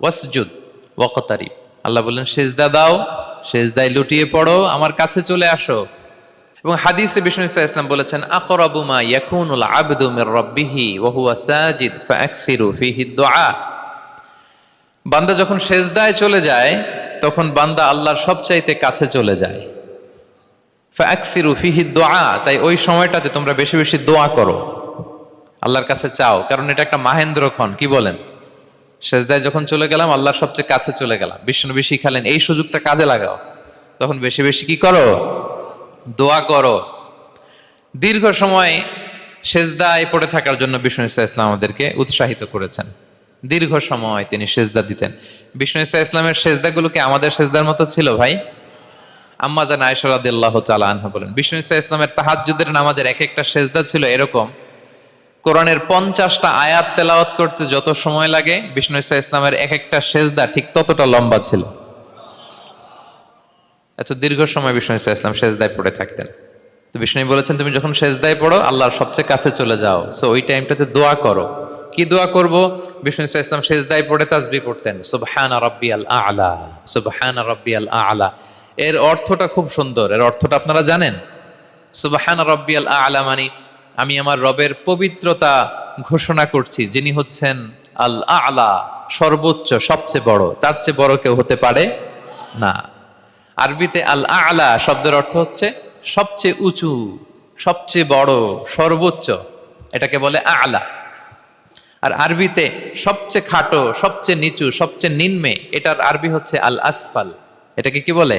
ওয়াসজুদ, ওয়াকতারিব। আল্লাহ বললেন, সেজদা দাও, সেজদায় লুটিয়ে পড়ো, আমার কাছে চলে আসো। এবং হাদিসে বিষ্ণু ইসা ইসলাম বলেছেন, আকরাবু মা ইয়াকুনুল আবদু মির রাব্বিহি ওয়া হুয়া সাজিদ ফাআকসিরু ফিহি দুআ বান্দা যখন সেজদায় চলে যায়, তখন বান্দা আল্লাহর সবচাইতে কাছে চলে যায়। ফাআকসিরু ফিহি দোয়া, তাই ওই সময়টাতে তোমরা বেশি বেশি দোয়া করো। আল্লাহর কাছে চাও, কারণ এটা একটা মাহেন্দ্র খন কি বলেন? সেজদায় যখন চলে গেলাম, আল্লাহর সবচেয়ে কাছে চলে গেলাম। বিষ্ণু শিখালেন এই সুযোগটা কাজে লাগাও। তখন বেশি বেশি কি করো? দোয়া করো। দীর্ঘ সময় সেজদায় পড়ে থাকার জন্য বিষ্ণু ইসা ইসলাম আমাদেরকে উৎসাহিত করেছেন। দীর্ঘ সময় তিনি সেজদা দিতেন। বিষ্ণু ইসা ইসলামের সেজদাগুলোকে আমাদের সেজদার মতো ছিল ভাই? আম্মা জান আয়সরাদিল্লাহ তালা আনহা বলেন, বিষ্ণু ইসা ইসলামের তাহাজ্জুদের নামাজের এক একটা সেজদা ছিল এরকম কোরআনের পঞ্চাশটা আয়াত তেলাওয়াত করতে যত সময় লাগে, বিষ্ণু ইসা ইসলামের এক একটা সেজদা ঠিক ততটা লম্বা ছিল। এত দীর্ঘ সময় বিষ্ণু ইসা ইসলাম সেজদায় পড়ে থাকতেন। তো বিষ্ণু বলেছেন, তুমি যখন সেজদায় পড়ো, আল্লাহর সবচেয়ে কাছে চলে যাও। সো ওই টাইমটাতে দোয়া করো। কি দোয়া করব? বিষ্ণু ইসা ইসলাম সেজদায় পড়ে তাজবি পড়তেন, সুবহানা রাব্বিয়াল আলা, সুবহানা রাব্বিয়াল আলা। এর অর্থটা খুব সুন্দর। এর অর্থটা আপনারা জানেন? সুবহানা রাব্বিয়াল আলা মানে আমি আমার রবের পবিত্রতা ঘোষণা করছি, যিনি হচ্ছেন আল আলা সর্বোচ্চ, সবচেয়ে বড়। তার চেয়ে বড় কেউ হতে পারে না। আরবিতে আল আলা শব্দের অর্থ হচ্ছে সবচেয়ে উঁচু, সবচেয়ে বড়, সর্বোচ্চ। এটাকে বলে আলা। আর আরবিতে সবচেয়ে খাটো, সবচেয়ে নিচু, সবচেয়ে নিম্নে, এটার আরবি হচ্ছে আল আসফাল এটাকে কি বলে?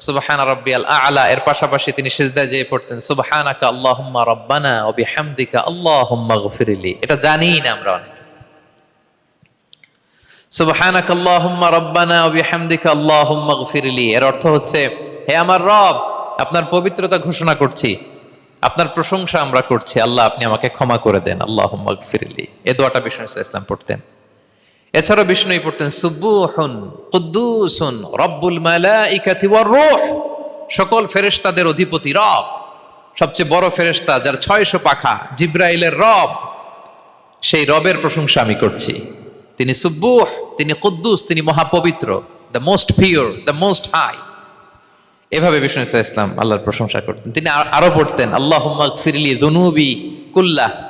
সুবাহানা রব্বিয়াল আলা। এর পাশাপাশি তিনি সেজদায় যেয়ে পড়তেন, সুবাহানাকা আল্লাহুম্মা রব্বানা ও বিহামদিকা আল্লাহুম্মা গফিরলি। এটা জানিই না আমরা অনেকে। সুবহানাকা আল্লাহুম্মা রব্বানা ওয়া বিহামদিকা আল্লাহুম্মা গফিরলি। এর অর্থ হচ্ছে, হে আমার রব, আপনার পবিত্রতা ঘোষণা করছি। আপনার প্রশংসা আমরা করছি। আল্লাহ, আপনি আমাকে ক্ষমা করে দেন। আল্লাহুম্মা গফিরলি। এই দোয়াটা বিষ্ণু ইসলাম পড়তেন। এছাড়াও বিষ্ণু পড়তেন সুব্বুহুন কুদ্দুসুন রব্বুল মালাইকাতি ওয়ার রূহ। সকল ফেরেশতাদের অধিপতি রব। সবচেয়ে বড় ফেরেশতা যার ছয়শো পাখা জিব্রাইলের রব, সেই রবের প্রশংসা আমি করছি। তিনি সুব্বুহ তিনি কুদ্দুস, তিনি মহাপবিত্র the most pure the most high এভাবে বিষ্ণু ইসা ইসলাম আল্লাহর প্রশংসা করতেন। তিনি আর- আরও পড়তেন আল্লাহ ফিরলি দুনুবি কুল্লাহ।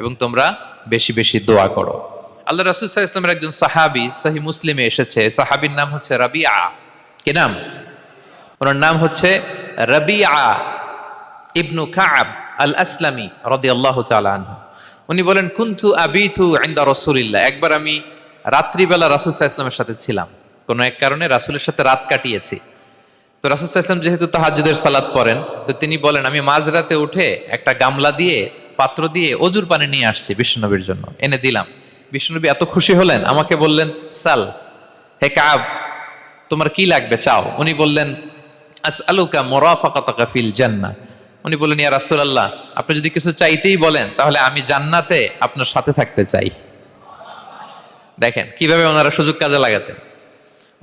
এবং তোমরা বেশি বেশি দোয়া করো। আল্লাহ রাসুল সাহা ইসলামের একজন সাহাবি সাহি মুসলিমে এসেছে। সাহাবির নাম হচ্ছে রবি আ কি নাম? ওনার নাম হচ্ছে রবি আ ইবনু কাব আল আসলামী রদি আল্লাহ আনহু। উনি বলেন, কুন্তু আবিথু আইন্দা রসুলিল্লাহ। একবার আমি রাত্রিবেলা রাসুল সাহা ইসলামের সাথে ছিলাম। কোনো এক কারণে রাসুলের সাথে রাত কাটিয়েছি। তো রাসুল ইসলাম যেহেতু তাহাজুদের সালাদ পড়েন, তো তিনি বলেন, আমি মাঝরাতে উঠে একটা গামলা দিয়ে পাত্র দিয়ে অজুর পানি নিয়ে আসছি বিষ্ণুনবীর জন্য। এনে দিলাম। বিষ্ণুনবী এত খুশি হলেন, আমাকে বললেন, সাল, হে কাব, তোমার কি লাগবে? চাও। উনি বললেন আস আলুকা মোরাফাকাতাকা ফিল জান্নাহ উনি বললেন, ইয়া রাসূলুল্লাহ, আপনি যদি কিছু চাইতেই বলেন, তাহলে আমি জান্নাতে আপনার সাথে থাকতে চাই। দেখেন, কীভাবে ওনারা সুযোগ কাজে লাগাতেন।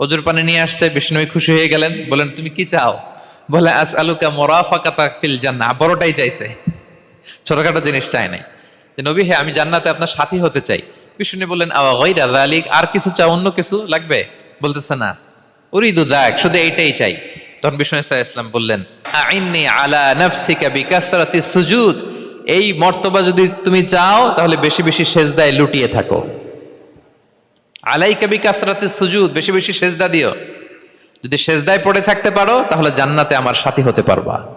অজুর পানি নিয়ে আসছে বিষ্ণুই খুশি হয়ে গেলেন বলেন তুমি কি চাও? বলে আস আলুকা মোরাফাকাতা ফিল জান্নাহ বড়টাই চাইছে। ছোটখাটো জিনিস চাই নাই। নবী, হে, আমি জান্নাতে আপনার সাথী হতে চাই। বিষ্ণু বললেন গাইরা আর কিছু চাও, অন্য কিছু লাগবে? বলতেছে, না। উরিদু দাক শুধু এইটাই চাই। তখন বিষ্ণু ইসা ইসলাম বললেন আলা সুজুদ। এই মর্তবা যদি তুমি চাও, তাহলে বেশি বেশি সেজদায় লুটিয়ে থাকো। আলাইকা বিকাসরাতি সুজুদ, বেশি বেশি সেজদা দিও। যদি সেজদায় পড়ে থাকতে পারো, তাহলে জান্নাতে আমার সাথী হতে পারবা।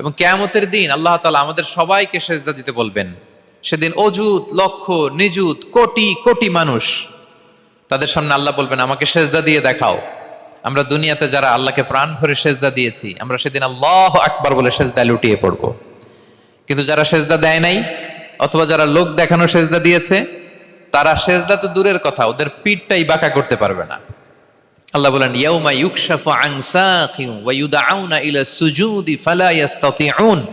এবং কেয়ামতের দিন আল্লাহ তালা আমাদের সবাইকে সেজদা দিতে বলবেন। সেদিন অজুত লক্ষ, নিযুত, কোটি কোটি মানুষ তাদের সামনে আল্লাহ বলবেন, আমাকে সেজদা দিয়ে দেখাও। আমরা দুনিয়াতে যারা আল্লাহকে প্রাণ ভরে সেজদা দিয়েছি, আমরা সেদিন আল্লাহ আকবার বলে সেজদায় লুটিয়ে পড়ব। কিন্তু যারা সেজদা দেয় নাই, অথবা যারা লোক দেখানো সেজদা দিয়েছে, তারা সেজদা তো দূরের কথা, ওদের পিঠটাই বাঁকা করতে পারবে না। আল্লাহ বলেন, ইয়াউমা ইউকশাফু আন সাকিন ওয়া ইউদআউনা ইলা সুজুদি ফালা ইস্তাতিউন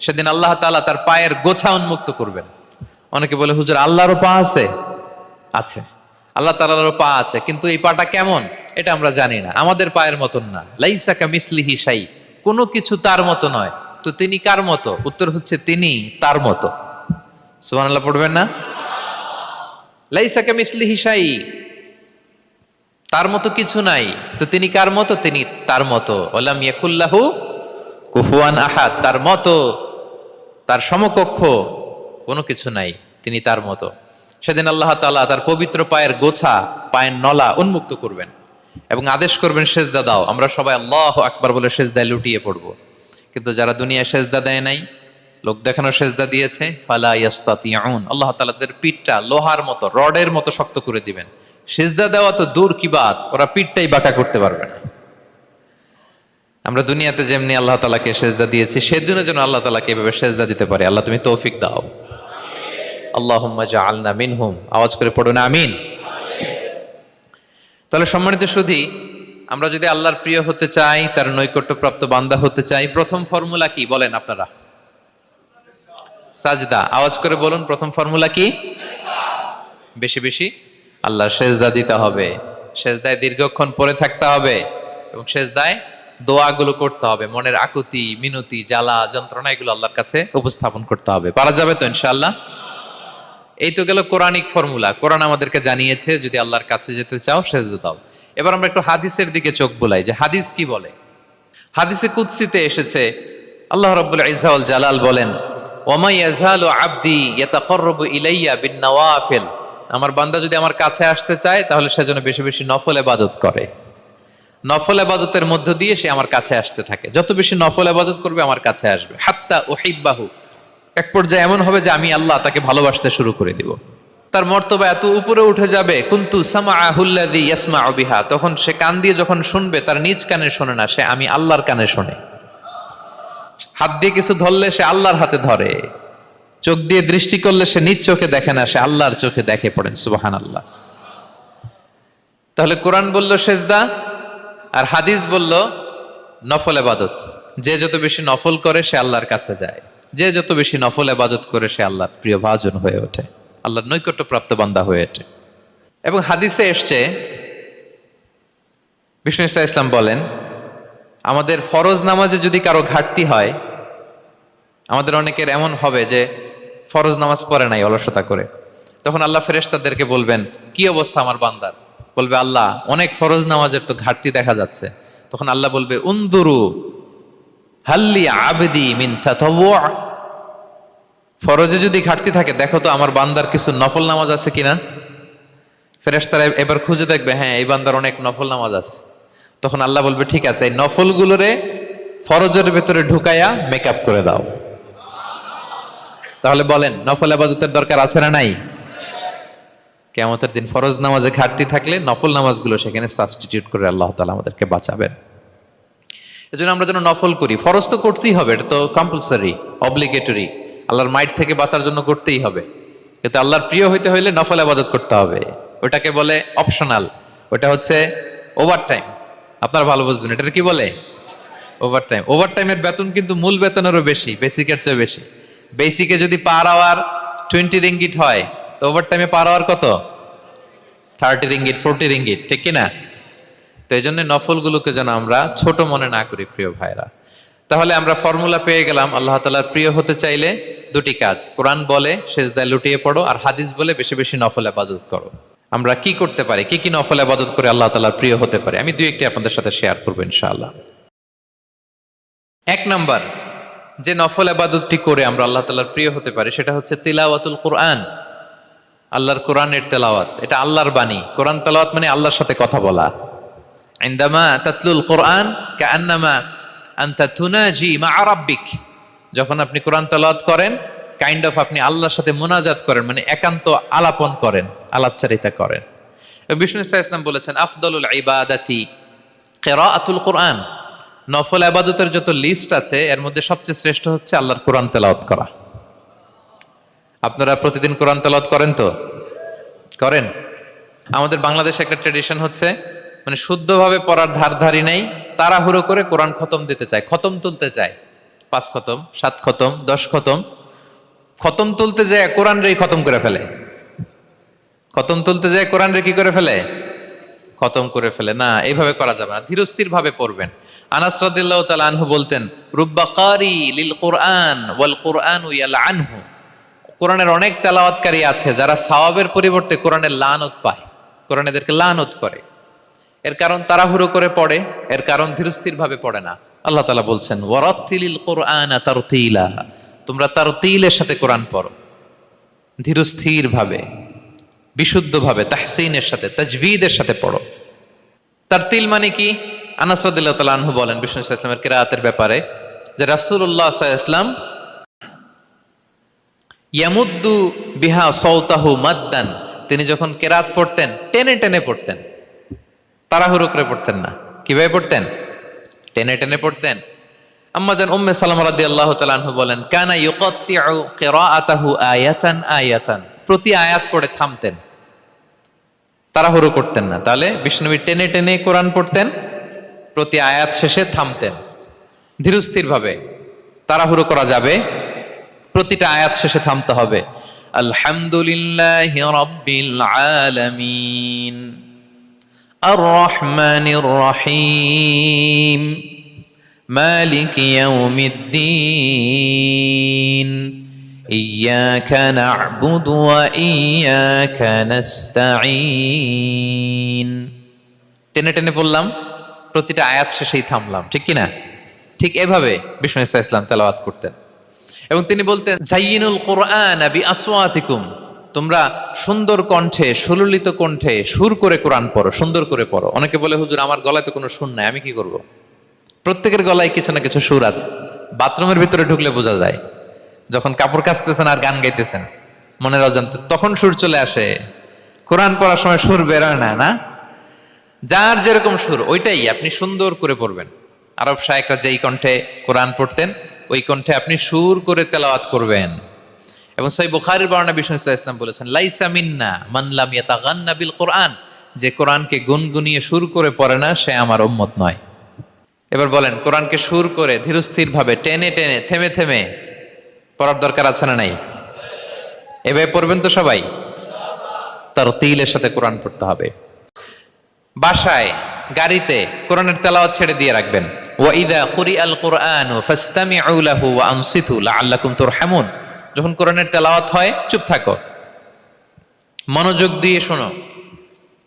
সেদিন আল্লাহ তাআলা তার পায়ের গোছা উন্মুক্ত করবেন। অনেকে বলে, হুজুর আল্লাহরও পা আছে? আছে। আল্লাহ তাআলারও পা আছে, কিন্তু এই পাটা কেমন? এটা আমরা জানি না। আমাদের পায়ের মতন না। লাইসা কামিসলিহি শাই। কোনো কিছু তার মতো নয়। তো তিনি কার মতো? উত্তর হচ্ছে, তিনি তার মতো। সুবহানাল্লাহ, পড়বেন না? লাইসা কামিসলিহি শাই। তার মতো কিছু নাই। তো তিনি কার মতো? তিনি তার মতো। ওলাম ইয়াকুল্লাহু কুফুয়ান আহাদ। তার মতো, তার সমকক্ষ কোনো কিছু নাই। তিনি তার মতো। সেদিন আল্লাহ তালা তার পবিত্র পায়ের গোছা, পায়ের নলা উন্মুক্ত করবেন এবং আদেশ করবেন, সেজদা দাও। আমরা সবাই আল্লাহ আকবার বলে সেজদায় লুটিয়ে পড়ব। কিন্তু যারা দুনিয়ায় সেজদা দেয় নাই, লোক দেখানো সেজদা দিয়েছে, ফালা ইয়াস্তাতিয়াউন আল্লাহ তালাদের পিঠটা লোহার মতো, রডের মতো শক্ত করে দিবেন। সেজদা দেওয়া তো দূর কি বাত? ওরা পিঠটাই বাঁকা করতে পারবে না। আমরা দুনিয়াতে যেমনি আল্লাহ তালাকে সেজদা দিয়েছি, সেদিনও যেন আল্লাহ তালাকে এভাবে সেজদা দিতে পারে। আল্লাহ তুমি তৌফিক দাও। আল্লাহ আলনা মিনহুম। আওয়াজ করে পড়ো না আমিন। তাহলে সম্মানিত সুধী, আমরা যদি আল্লাহর প্রিয় হতে চাই, তার নৈকট্যপ্রাপ্ত বান্দা হতে চাই, প্রথম ফর্মুলা কি বলেন আপনারা? সাজদা। আওয়াজ করে বলুন, প্রথম ফর্মুলা কি? বেশি বেশি। আল্লাহর সেজদা দিতে হবে। সেজদায় দীর্ঘক্ষণ পরে থাকতে হবে এবং সেজদায় দোয়াগুলো করতে হবে। মনের আকুতি, মিনতি, জ্বালা, যন্ত্রণা এগুলো আল্লাহর কাছে উপস্থাপন করতে হবে। পারা যাবে তো ইনশাআল্লাহ? এই তো গেল কোরআনিক ফর্মুলা। কোরআন আমাদেরকে জানিয়েছে, যদি আল্লাহর কাছে যেতে চাও, সেজদা দাও। এবার আমরা একটু হাদিসের দিকে চোখ বোলাই যে হাদিস কি বলে? হাদিসে কুৎসিতে এসেছে, আল্লাহ রাব্বুল ইজ্জাউল জালাল বলেন ওমা ইয়াজহালু আবদি ইয়াতাকাররাবু ইলাইয়া বিন নওয়াফিল। আমার বান্দা যদি আমার কাছে আসতে চায়, তাহলে সেজন্য বেশি বেশি নফল ইবাদত করে। নফল আবাদতের মধ্য দিয়ে সে আমার কাছে আসতে থাকে। যত বেশি নফল আবাদত করবে, আমার কাছে আসবে। হাত্তা ওহিব্বাহু এক পর্যায়ে এমন হবে যে আমি আল্লাহ তাকে ভালোবাসতে শুরু করে দিব। তার মর্তবা এত উপরে উঠে যাবে, কিন্তু সামা আহুল্লাদি ইয়াসমা বিহা। তখন সে কান দিয়ে যখন শুনবে, তার নিজ কানে শোনে না, সে আমি আল্লাহর কানে শোনে। হাত দিয়ে কিছু ধরলে সে আল্লাহর হাতে ধরে। চোখ দিয়ে দৃষ্টি করলে সে নিজ চোখে দেখে না, সে আল্লাহর চোখে দেখে পড়েন সুবাহান আল্লাহ তাহলে কোরআন বলল সেজদা, আর হাদিস বলল নফল এবাদত যে যত বেশি নফল করে, সে আল্লাহর কাছে যায়। যে যত বেশি নফল এবাদত করে, সে আল্লাহর প্রিয় ভাজন হয়ে ওঠে। আল্লাহর নৈকট্য প্রাপ্ত বান্দা হয়ে ওঠে। এবং হাদিসে এসছে, বিষ্ণু ইসা ইসলাম বলেন, আমাদের ফরজ নামাজে যদি কারও ঘাটতি হয়, আমাদের অনেকের এমন হবে যে ফরজ নামাজ পড়ে নাই অলসতা করে। তখন আল্লাহ ফেরেশতাদেরকে বলবেন, কি অবস্থা আমার বান্দার? বলবে, আল্লাহ, অনেক ফরজ নামাজের তো ঘাটতি দেখা যাচ্ছে। তখন আল্লাহ বলবে উন্দুরু হাল্লি আবেদি মিন ফরজে যদি ঘাটতি থাকে, দেখো তো আমার বান্দার কিছু নফল নামাজ আছে কিনা? ফেরেশতারা এবার খুঁজে দেখবে হ্যাঁ এই বান্দার অনেক নফল নামাজ আছে। তখন আল্লাহ বলবে, ঠিক আছে, এই নফলগুলোরে ফরজের ভেতরে ঢুকাইয়া মেকআপ করে দাও। তাহলে বলেন, নফল আবাদতের দরকার আছে না নাই? কেমতের দিন ফরজ নামাজে ঘাটতি থাকলে নফল নামাজগুলো সেখানে সাবস্টিটিউট করে আল্লাহ তালা আমাদেরকে বাঁচাবেন। এজন্য আমরা যেন নফল করি। ফরজ তো করতেই হবে, এটা তো কম্পালসারি অব্লিগেটরি আল্লাহর মাইট থেকে বাঁচার জন্য করতেই হবে। কিন্তু আল্লাহর প্রিয় হইতে হইলে নফল আবাদত করতে হবে। ওটাকে বলে অপশনাল ওটা হচ্ছে ওভার টাইম আপনারা ভালো বুঝবেন, এটার কি বলে? ওভার টাইম ওভার টাইমের বেতন কিন্তু মূল বেতনেরও বেশি বেসিকের চেয়ে বেশি। বেসিকে যদি পার আওয়ার টোয়েন্টি রিঙ্গিট হয়, তো ওভার টাইমে পার আওয়ার কত? থার্টি রিঙ্গিট ফোরটি রিঙ্গিট ঠিক কিনা? তো এই জন্য নফলগুলোকে যেন আমরা ছোট মনে না করি, প্রিয় ভাইরা তাহলে আমরা ফর্মুলা পেয়ে গেলাম, আল্লাহ তালার প্রিয় হতে চাইলে দুটি কাজ। কোরআন বলে, সেজদায় লুটিয়ে পড়ো, আর হাদিস বলে, বেশি বেশি নফল আবাদত করো। আমরা কি করতে পারি? কি কি নফল আবাদত করে আল্লাহ তালার প্রিয় হতে পারে? আমি দুই একটি আপনাদের সাথে শেয়ার করব, ইনশাআল্লাহ। এক নাম্বার যে নফল আবাদতটি করে আমরা আল্লাহ তালার প্রিয় হতে পারি, সেটা হচ্ছে তিলাওয়াতুল কোরআন। আল্লাহর কোরআনের তেলাওয়াত। এটা আল্লাহর বাণী। কোরআন তেলাওয়াত মানে আল্লাহর সাথে কথা বলা। আইন্দামা তাতলুল কোরআন কান্নামা আন্তা তুনাজি মা আরাব্বিক যখন আপনি কোরআন তেলাওয়াত করেন, কাইন্ড অফ আপনি আল্লাহর সাথে মোনাজাত করেন মানে একান্ত আলাপন করেন, আলাপচারিতা করেন। বিষ্ণু ইসা ইসলাম বলেছেন, আফদলুল ইবাদাতি কেরাআতুল কোরআন। নফল আবাদতের যত লিস্ট আছে, এর মধ্যে সবচেয়ে শ্রেষ্ঠ হচ্ছে আল্লাহর কোরআন তেলাওয়াত করা। আপনারা প্রতিদিন কোরআন তেলাওয়াত করেন তো? করেন? আমাদের বাংলাদেশে একটা ট্রেডিশন হচ্ছে মানে শুদ্ধভাবে পড়ার ধার ধারি নাই, তাড়াহুড়ো করে কোরআন খতম দিতে চায়, খতম তুলতে চায়। পাঁচ খতম, সাত খতম, দশ খতম খতম তুলতে যায়, কোরআন রে খতম করে ফেলে। খতম তুলতে যায়, কোরআন রে কি করে ফেলে? খতম করে ফেলে। না, এইভাবে করা যাবে না ধীরস্থির ভাবে পড়বেন। আনাস রাদিল্লাহু তাআলা আনহু বলতেন, রুব্বা কারি লিল কোরআন ওয়াল কোরআন ইয়াল আনহু কোরআনের অনেক তেলাওয়াতকারী আছে যারা সাওয়াবের পরিবর্তে কোরআনের লানত পায়, কোরআন এদেরকে লানত করে। এর কারণ তাড়াহুড়ো করে পড়ে, এর কারণ ধীরস্থির ভাবে পড়ে না। আল্লাহ তালা বলছেন, ওয়ারাত্তিলিল কোরআন তারতিলা। তোমরা তারতিলের সাথে কোরআন পড়ো। ধীরস্থির ভাবে বিশুদ্ধভাবে, তাহসিনের সাথে, তাজবিদের সাথে পড়ো। তারতিল মানে কি? আনাস রাদিল্লাহু আনহু বলেন, বিষ্ণু ইসলামের কিরাআতের ব্যাপারে যে আলাইহি ওয়াসাল্লাম ইয়ামুদ্দু বিহা সৌতাহু মাদ্দান, তিনি যখন কেরাত পড়তেন, টেনে টেনে পড়তেন, তাড়াহুড়ো করে পড়তেন না। কীভাবে পড়তেন? টেনে টেনে পড়তেন। আম্মাজান উম্মে সালাম রাদিয়াল্লাহু তাআলা আনহু বলেন, কানা ইউকাত্তিউ কিরাআতাহু আয়াতান আয়াতান প্রতি আয়াত পড়ে থামতেন, তাড়াহুড়ো করতেন না। তাহলে বিষ্ণুবী টেনে টেনে কোরআন পড়তেন প্রতি আয়াত শেষে থামতেন ধীরস্থির ভাবে তাড়াহুড়ো করা যাবে প্রতিটা আয়াত শেষে থামতে হবে আলহামদুলিল্লাহ রব্বিল আলামিন আর রহমানির রহিম মালিক ইয়াউমিদ্দিন إياك نعبد وإياك نستعين টেনে টেনে পড়লাম প্রতিটা আয়াত শেষেই থামলাম, ঠিক কিনা? ঠিক এভাবে বিষ্ণু ইসা ইসলাম তেলাওয়াত করতেন। এবং তিনি বলতেন জাইনুল কোরআন আবি আসওয়াতিকুম তোমরা সুন্দর কণ্ঠে, সুললিত কণ্ঠে সুর করে কোরআন পড়ো, সুন্দর করে পড়ো। অনেকে বলে, হুজুর, আমার গলায় তো কোনো সুর নাই, আমি কি করব? প্রত্যেকের গলায় কিছু না কিছু সুর আছে। বাথরুমের ভিতরে ঢুকলে বোঝা যায়, যখন কাপড় কাচতেছেন আর গান গাইতেছেন, মনের অজান্তে, তখন সুর চলে আসে। কোরআন পড়ার সময় সুর বেরোয় না না? যার যেরকম সুর, ওইটাই আপনি সুন্দর করে পড়বেন। আরব শায়করা যেই কণ্ঠে কোরআন পড়তেন, ওই কণ্ঠে আপনি সুর করে তেলাওয়াত করবেন। এবং সই বুখারির বর্ণনা বিষ্ণু ইসলাম বলেছেন, লাইসা মিন্না মানলাম ইয়াতাগান্না বিল কোরআন। যে কোরআনকে গুনগুনিয়ে সুর করে পড়ে না, সে আমার উম্মত নয়। এবার বলেন, কোরআনকে সুর করে ধীরস্থির ভাবে টেনে টেনে, থেমে থেমে পড়ার দরকার আছে না নাই? এভাবে পড়বেন তো সবাই? তার তিলের সাথে কোরআন পড়তে হবে। বাসায়, গাড়িতে কোরআনের তেলাওয়াত ছেড়ে দিয়ে রাখবেন। ওয়াইদা কুরি আল কোরআন ফাস্তামিউ লাহু ওয়া আনসিতু লাআল্লাকুম তুরহামুন। যখন কোরআনের তেলাওয়াত হয়, চুপ থাকো। মনোযোগ দিয়ে শোনো।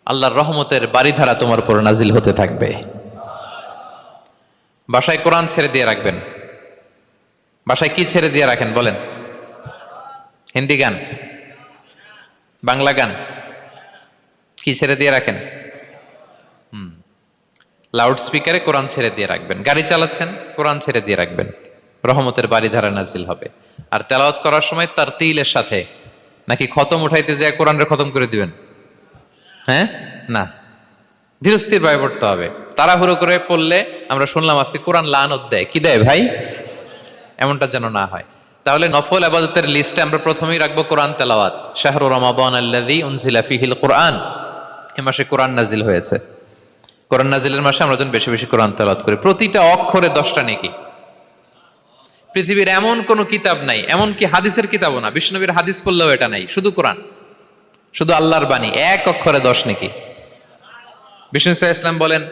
আল্লাহর রহমতের বাড়িধারা তোমার উপর নাজিল হতে থাকবে। বাসায় কোরআন ছেড়ে দিয়ে রাখবেন। বাসায় কি ছেড়ে দিয়ে রাখেন বলেন? হিন্দি গান? বাংলা গান? কি ছেড়ে দিয়ে রাখেন? লাউড স্পিকারে কোরআন ছেড়ে দিয়ে রাখবেন। গাড়ি চালাচ্ছেন, কোরআন ছেড়ে দিয়ে রাখবেন। রহমতের বাড়ি ধারা নাজিল হবে। আর তেলাওয়াত করার সময় তার তিলের সাথে নাকি খতম উঠাইতে যায় কোরআনের খতম করে দিবেন? হ্যাঁ? না। ধীরস্থির ভাবে পড়তে হবে। তাড়াহুড়ো করে পড়লে আমরা শুনলাম আজকে কোরআন লানত দেয়। কি দেয় ভাই? এমনটা যেন না হয়। তাহলে নফল আবাদতের লিস্টে আমরা প্রথমেই রাখব কোরআন তেলাওয়াত। শাহরু রমাদান আল্লাযী উনজিলা ফিহিল কোরআন। এ মাসে কোরআন নাজিল হয়েছে। কোরআন নাজিলের মাসে আমরা যেন বেশি বেশি কোরআন তেলাওয়াত করি, প্রতিটা অক্ষরে দশটা নেকি। পৃথিবীর এমন কোনো কিতাব নাই এমন কি হাদিসের কিতাবও না। বিষ্ণবীর হাদিস পড়লেও এটা নাই, শুধু কোরআন। শুধু আল্লাহর বাণী, এক অক্ষরে দশ নেকি। বিষ্ণু ইসা ইসলাম বলেন,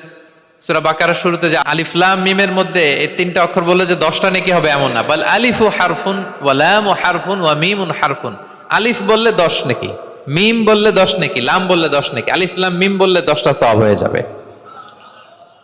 সুরা বাকার শুরুতে যে আলিফলাম মিমের মধ্যে এই তিনটা অক্ষর বললে যে দশটা নেকি হবে এমন না। বল আলিফু হারফুন ওয়ালাম ও হারফুন ওয়া মিমুন হারফুন। আলিফ বললে দশ নেকি, মিম বললে দশ নেকি, লাম বললে দশ নেকি আলিফলাম মিম বললে দশটা সব হয়ে যাবে।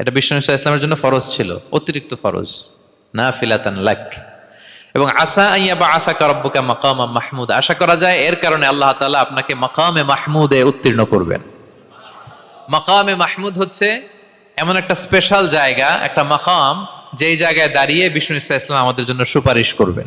এটা বিষ্ণু ইসলামের জন্য ফরজ ছিল, অতিরিক্ত ফরজ। নাফিলাতান লাক। এবং আসা আইয়াবা আসাকা রব্বুকা মাকামাম মাহমুদ। আশা করা যায় এর কারণে আল্লাহ তালা আপনাকে মাকামে মাহমুদে উত্তীর্ণ করবেন। মাকামে মাহমুদ হচ্ছে এমন একটা স্পেশাল জায়গা, একটা মাকাম, যেই জায়গায় দাঁড়িয়ে বিষ্ণু ইসলাম আমাদের জন্য সুপারিশ করবেন।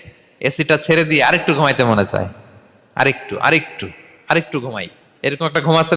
এসিটা ছেড়ে দিয়ে আরেকটু ঘুমাইতে মনে চায়। আরেকটু আরেকটু আরেকটু ঘুমাই। এরকম একটা ঘুমাচ্ছে